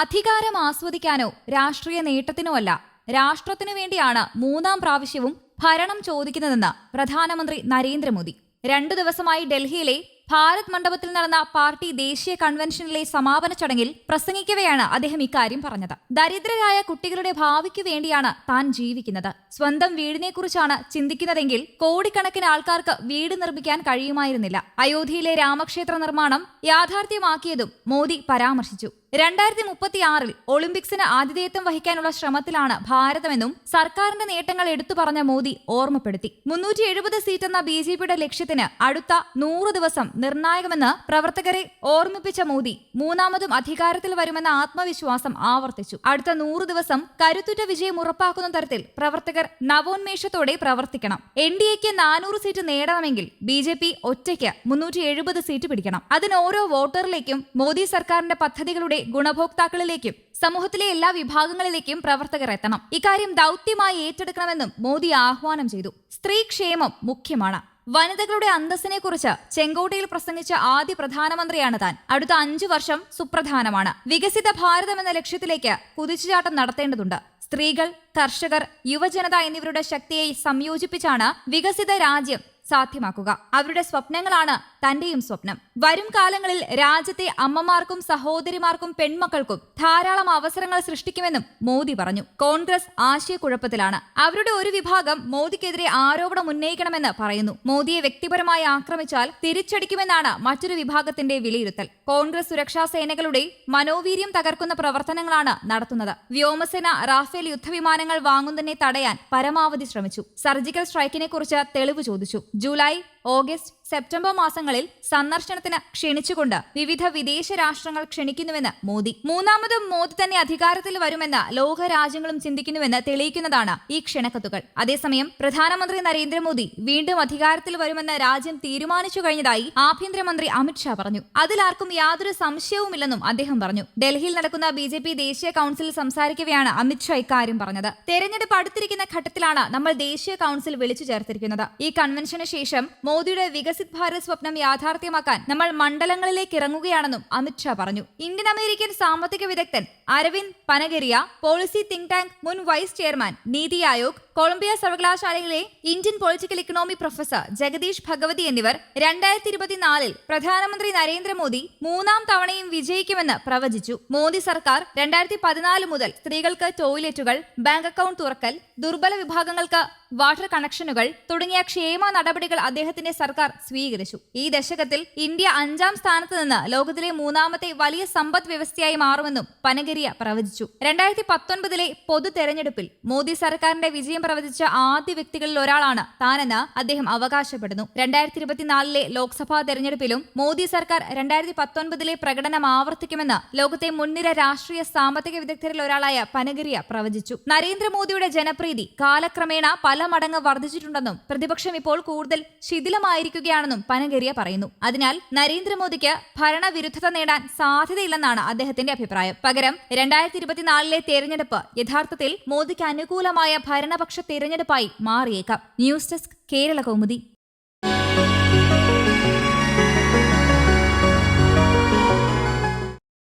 അധികാരം ആസ്വദിക്കാനോ രാഷ്ട്രീയ നേട്ടത്തിനോ അല്ല. രാഷ്ട്രത്തിനു വേണ്ടിയാണ് മൂന്നാം പ്രാവശ്യവും ഭരണം ചോദിക്കുന്നതെന്ന് പ്രധാനമന്ത്രി നരേന്ദ്രമോദി. രണ്ടു ദിവസമായി ഡൽഹിയിലെ ഭാരത് മണ്ഡപത്തിൽ നടന്ന പാർട്ടി ദേശീയ കൺവെൻഷനിലെ സമാപന ചടങ്ങിൽ പ്രസംഗിക്കവെയാണ് അദ്ദേഹം ഇക്കാര്യം പറഞ്ഞത്. ദരിദ്രരായ കുട്ടികളുടെ ഭാവിക്കു വേണ്ടിയാണ് താൻ ജീവിക്കുന്നത്. സ്വന്തം വീടിനെക്കുറിച്ചാണ് ചിന്തിക്കുന്നതെങ്കിൽ കോടിക്കണക്കിന് ആൾക്കാർക്ക് വീട് നിർമ്മിക്കാൻ കഴിയുമായിരുന്നില്ല. അയോധ്യയിലെ രാമക്ഷേത്ര നിർമ്മാണം യാഥാർത്ഥ്യമാക്കിയതും മോദി പരാമർശിച്ചു. രണ്ടായിരത്തി മുപ്പത്തി ആറിൽ ഒളിമ്പിക്സിന് ആതിഥേയത്വം വഹിക്കാനുള്ള ശ്രമത്തിലാണ് ഭാരതമെന്നും സർക്കാരിന്റെ നേട്ടങ്ങൾ എടുത്തു പറഞ്ഞ മോദി ഓർമ്മപ്പെടുത്തി. മുന്നൂറ്റി എഴുപത് സീറ്റ് എന്ന ബി ജെ പിയുടെ ലക്ഷ്യത്തിന് അടുത്ത നൂറ് ദിവസം നിർണായകമെന്ന് പ്രവർത്തകരെ ഓർമ്മിപ്പിച്ച മോദി മൂന്നാമതും അധികാരത്തിൽ വരുമെന്ന ആത്മവിശ്വാസം ആവർത്തിച്ചു. അടുത്ത നൂറ് ദിവസം കരുത്തുറ്റ വിജയം ഉറപ്പാക്കുന്ന തരത്തിൽ പ്രവർത്തകർ നവോന്മേഷത്തോടെ പ്രവർത്തിക്കണം. എൻ ഡി എക്ക് നാനൂറ് സീറ്റ് നേടണമെങ്കിൽ ബി ജെ പി ഒറ്റയ്ക്ക് മുന്നൂറ്റി എഴുപത് സീറ്റ് പിടിക്കണം. അതിന് ഓരോ വോട്ടറിലേക്കും മോദി സർക്കാരിന്റെ പദ്ധതികളുടെ ഗുണഭോക്താക്കളിലേക്കും സമൂഹത്തിലെ എല്ലാ വിഭാഗങ്ങളിലേക്കും പ്രവർത്തകർ എത്തണം. ഇക്കാര്യം ദൗത്യമായി ഏറ്റെടുക്കണമെന്നും മോദി ആഹ്വാനം ചെയ്തു. സ്ത്രീ ക്ഷേമം മുഖ്യമാണ്. വനിതകളുടെ അന്തസ്സിനെ കുറിച്ച് ചെങ്കോട്ടയിൽ പ്രസംഗിച്ച ആദ്യ പ്രധാനമന്ത്രിയാണ് താൻ. അടുത്ത അഞ്ചു വർഷം സുപ്രധാനമാണ്. വികസിത ഭാരതം എന്ന ലക്ഷ്യത്തിലേക്ക് കുതിച്ചുചാട്ടം നടത്തേണ്ടതുണ്ട്. സ്ത്രീകൾ കർഷകർ യുവജനത എന്നിവരുടെ ശക്തിയെ സംയോജിപ്പിച്ചാണ് വികസിത രാജ്യം സാധ്യമാക്കുക. അവരുടെ സ്വപ്നങ്ങളാണ് തന്റെയും സ്വപ്നം. വരും കാലങ്ങളിൽ രാജ്യത്തെ അമ്മമാർക്കും സഹോദരിമാർക്കും പെൺമക്കൾക്കും ധാരാളം അവസരങ്ങൾ സൃഷ്ടിക്കുമെന്നും മോദി പറഞ്ഞു. കോൺഗ്രസ് ആശയക്കുഴപ്പത്തിലാണ്. അവരുടെ ഒരു വിഭാഗം മോദിക്കെതിരെ ആരോപണം ഉന്നയിക്കണമെന്ന് പറയുന്നു. മോദിയെ വ്യക്തിപരമായി ആക്രമിച്ചാൽ തിരിച്ചടിക്കുമെന്നാണ് മറ്റൊരു വിഭാഗത്തിന്റെ വിലയിരുത്തൽ. കോൺഗ്രസ് സുരക്ഷാ സേനകളുടെ മനോവീര്യം തകർക്കുന്ന പ്രവർത്തനങ്ങളാണ് നടത്തുന്നത്. വ്യോമസേന റാഫേൽ യുദ്ധവിമാനങ്ങൾ വാങ്ങുന്നതിനെ തടയാൻ പരമാവധി ശ്രമിച്ചു. സർജിക്കൽ സ്ട്രൈക്കിനെക്കുറിച്ച് തെളിവ് ചോദിച്ചു. ജൂലൈ ഓഗസ്റ്റ് സെപ്റ്റംബർ മാസങ്ങളിൽ സന്ദർശനത്തിന് ക്ഷണിച്ചുകൊണ്ട് വിവിധ വിദേശ രാഷ്ട്രങ്ങൾ ക്ഷണിക്കുന്നുവെന്ന് മോദി. മൂന്നാമതും മോദി തന്നെ അധികാരത്തിൽ വരുമെന്ന് ലോക രാജ്യങ്ങളും ചിന്തിക്കുന്നുവെന്ന് തെളിയിക്കുന്നതാണ് ഈ ക്ഷണക്കത്തുകൾ. അതേസമയം പ്രധാനമന്ത്രി നരേന്ദ്രമോദി വീണ്ടും അധികാരത്തിൽ വരുമെന്ന് രാജ്യം തീരുമാനിച്ചു കഴിഞ്ഞതായി ആഭ്യന്തരമന്ത്രി അമിത്ഷാ പറഞ്ഞു. അതിലാർക്കും യാതൊരു സംശയവുമില്ലെന്നും അദ്ദേഹം പറഞ്ഞു. ഡൽഹിയിൽ നടക്കുന്ന ബി ജെ പി ദേശീയ കൌൺസിൽ സംസാരിക്കവെയാണ് അമിത്ഷാ ഇക്കാര്യം പറഞ്ഞത്. തെരഞ്ഞെടുപ്പ് അടുത്തിരിക്കുന്ന ഘട്ടത്തിലാണ് നമ്മൾ ദേശീയ കൌൺസിൽ വിളിച്ചു ചേർത്തിരിക്കുന്നത്. ഈ കൺവെൻഷന് ശേഷം മോദിയുടെ വികസിത് ഭാരത് സ്വപ്നം യാഥാർത്ഥ്യമാക്കാൻ നമ്മൾ മണ്ഡലങ്ങളിലേക്ക് ഇറങ്ങുകയാണെന്നും അമിത്ഷാ പറഞ്ഞു. ഇന്ത്യൻ അമേരിക്കൻ സാമ്പത്തിക വിദഗ്ധൻ Arvind Panagariya policy think tank മുൻ vice chairman Niti Aayog Columbia സർവകലാശാലയിലെ Indian political economy professor Jagdish Bhagwati എന്നിവർ രണ്ടായിരത്തി ഇരുപത്തിനാലിൽ പ്രധാനമന്ത്രി നരേന്ദ്രമോദി മൂന്നാം തവണയും വിജയിക്കുമെന്ന് പ്രവചിച്ചു. മോദി സർക്കാർ രണ്ടായിരത്തി പതിനാല് മുതൽ സ്ത്രീകൾക്ക് ടോയ്ലറ്റുകൾ ബാങ്ക് അക്കൗണ്ട് തുറക്കൽ ദുർബല വിഭാഗങ്ങൾക്ക് വാട്ടർ കണക്ഷനുകൾ തുടങ്ങിയ ക്ഷേമ നടപടികൾ അദ്ദേഹത്തിന്റെ സർക്കാർ സ്വീകരിച്ചു. ഈ ദശകത്തിൽ ഇന്ത്യ അഞ്ചാം സ്ഥാനത്ത് നിന്ന് ലോകത്തിലെ മൂന്നാമത്തെ വലിയ സമ്പദ് വ്യവസ്ഥയായി മാറുമെന്നും പനഗരിയ പ്രവചിച്ചു. രണ്ടായിരത്തി പത്തൊൻപതിലെ പൊതു തെരഞ്ഞെടുപ്പിൽ മോദി സർക്കാരിന്റെ വിജയം പ്രവചിച്ച ആദ്യ വ്യക്തികളിൽ ഒരാളാണ് താനെന്ന് അദ്ദേഹം അവകാശപ്പെടുന്നു. രണ്ടായിരത്തി ഇരുപത്തിനാലിലെ ലോക്സഭാ തെരഞ്ഞെടുപ്പിലും മോദി സർക്കാർ രണ്ടായിരത്തി പത്തൊൻപതിലെ പ്രകടനം ആവർത്തിക്കുമെന്ന് ലോകത്തെ മുൻനിര രാഷ്ട്രീയ സാമ്പത്തിക വിദഗ്ധരിൽ ഒരാളായ പനഗരിയ പ്രവചിച്ചു. നരേന്ദ്രമോദിയുടെ ജനപ്രീതി കാലക്രമേണ പല മടങ്ങ് വർദ്ധിച്ചിട്ടുണ്ടെന്നും പ്രതിപക്ഷം ഇപ്പോൾ കൂടുതൽ ശിഥിലമായിരിക്കുകയാണെന്നും പനഗരിയ പറയുന്നു. അതിനാൽ നരേന്ദ്രമോദിക്ക് ഭരണവിരുദ്ധത നേടാൻ സാധ്യതയില്ലെന്നാണ് അദ്ദേഹത്തിന്റെ അഭിപ്രായം. പകരം രണ്ടായിരത്തി ഇരുപത്തിനാലിലെ തെരഞ്ഞെടുപ്പ് യഥാർത്ഥത്തിൽ മോദിക്ക് അനുകൂലമായ ഭരണപക്ഷ തെരഞ്ഞെടുപ്പായി മാറിയേക്കാം. News desk Kerala Kaumudi